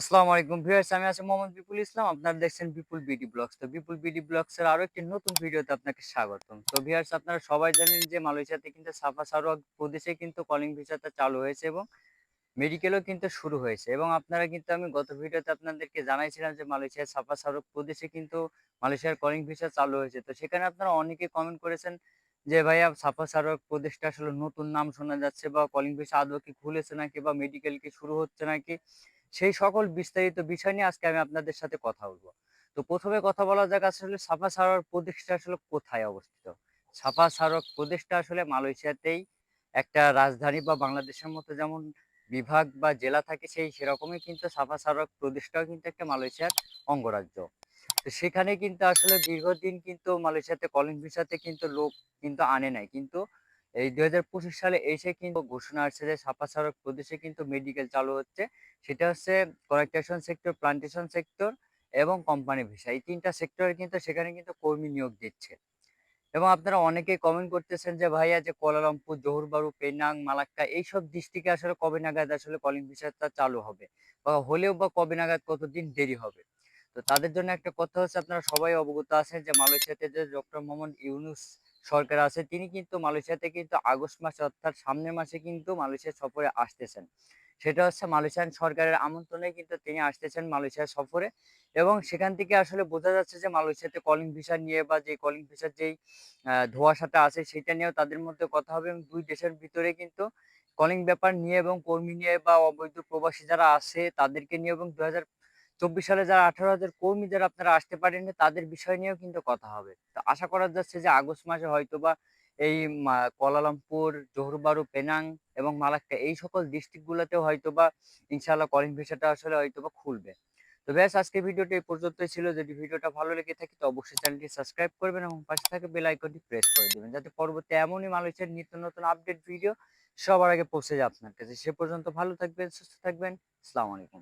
আসসালামু আলাইকুম ভিউয়ার্স, আমি আছি মোহাম্মদ বিপুল ইসলাম। আপনারা দেখছেন বিপুল বিডি ব্লগস। তো বিপুল বিডি ব্লগস এর আরও একটি নতুন ভিডিওতে আপনাকে স্বাগতম। তো ভিউয়ার্স, আপনারা সবাই জানেন যে মালয়েশিয়াতে কিন্তু সাফা সারোয়াক প্রদেশে কিন্তু কলিং ভিসাটা চালু হয়েছে এবং মেডিকেলও কিন্তু শুরু হয়েছে। এবং আপনারা কিন্তু আমি গত ভিডিওতে আপনাদেরকে জানাইছিলাম যে মালয়েশিয়ার সাফা সারোয়াক প্রদেশে কিন্তু মালয়েশিয়ার কলিং ভিসা চালু হয়েছে। তো সেখানে আপনারা অনেকে কমেন্ট করেছেন যে, ভাইয়া সাফা সারোয়াক প্রদেশটা আসলে নতুন নাম শোনা যাচ্ছে বা কলিং ভিসা আদৌ কি খুলেছে নাকি বা মেডিকেল কি শুরু হচ্ছে নাকি? সেই সকল বিস্তারিত বিষয় নিয়ে আজকে আমি আপনাদের সাথে কথা বলব। তো প্রথমে কথা বলা যাক আসলে সাফা সারোয়ার প্রদেশটা আসলে কোথায় অবস্থিত? সাফা সারোয়ার প্রদেশটা আসলে মালয়েশিয়াতেই একটা রাজধানী বা বাংলাদেশের মতো যেমন বিভাগ বা জেলা থাকে সেই সেরকমই কিন্তু সাফা সারোয়ার প্রদেশটাও কিন্তু একটা মালয়েশিয়ার অঙ্গরাজ্য। সেখানে কিন্তু আসলে দীর্ঘদিন কিন্তু মালয়েশিয়াতে কলিং ভিসাতে কিন্তু লোক কিন্তু আনে নাই। কিন্তু এই দুই হাজার পঁচিশ সালে এসে কিন্তু ঘোষণা আসছে যে সাফা সারক প্রদেশে কিন্তু মেডিকেল চালু হচ্ছে। সেটা হচ্ছে কয়েকটেশন সেক্টর প্লান্টেশন সেক্টর এবং কোম্পানি ভিসা এই তিনটা সেক্টরে কিন্তু সেখানে কিন্তু কর্মী নিয়োগ দিচ্ছে। এবং আপনারা অনেকেই কমেন্ট করতেছেন যে, ভাইয়া, যে কোয়ালালামপুর, জহুরবারু, পেনাং, মালাক্কা, এইসব ডিস্ট্রিক্টে আসলে কবে নাগাদ আসলে কলিং ভিসাটা চালু হবে? বা হলেও বা কবে নাগাদ কতদিন দেরি হবে? তো তাদের জন্য একটা কথা হচ্ছে আপনারা সবাই অবগত আছেন যে মালয়েশিয়াতে যে ডক্টর মোহাম্মদ ইউনুস সরকার আছে, তিনি কিন্তু মালয়েশিয়াতে কিন্তু আগস্ট মাসে অর্থাৎ সামনের মাসে কিন্তু মালয়েশিয়া সফরে আসতেছেন। সেটা হচ্ছে মালয়েশিয়ান সরকারের আমন্ত্রণে কিন্তু তিনি আসতেছেন মালয়েশিয়া সফরে এবং সেখান থেকে আসলে বোঝা যাচ্ছে যে মালয়েশিয়াতে কলিং ভিসা নিয়ে বা যে কলিং ভিসার যেই ধোয়াশাটা আছে সেটা নিয়েও তাদের মধ্যে কথা হবে এবং দুই দেশের ভিতরে কিন্তু কলিং ব্যাপার নিয়ে এবং কর্মী নিয়ে বা অবৈধ প্রবাসী যারা আছে তাদেরকে নিয়ে এবং দুই হাজার চব্বিশ সালে যারা আঠারো হাজার কর্মী যারা আপনারা আসতে পারেননি, তাদের বিষয় নিয়েও কিন্তু কথা হবে। তো আশা করা যাচ্ছে যে আগস্ট মাসে হয়তো বা এই Kuala Lumpur, Johor Bahru, Penang এবং মালাক্কা এই সকল ডিস্ট্রিক্ট গুলোতেও হয়তো বা ইনশাআল্লাহ কলিং ভিসাটা আসলে হয়তো বা খুলবে। তো ব্যাস, আজকে ভিডিওটি এই পর্যন্তই ছিল। যদি ভিডিওটা ভালো লেগে থাকে তো অবশ্যই চ্যানেলটি সাবস্ক্রাইব করবেন এবং পাশে থাকে বেল আইকনটি প্রেস করে দেবেন, যাতে পরবর্তী এমনই মালয়েশিয়ার নিত্য নতুন আপডেট ভিডিও সবার আগে পৌঁছে যায় আপনার কাছে। সে পর্যন্ত ভালো থাকবেন, সুস্থ থাকবেন। আসসালামু আলাইকুম।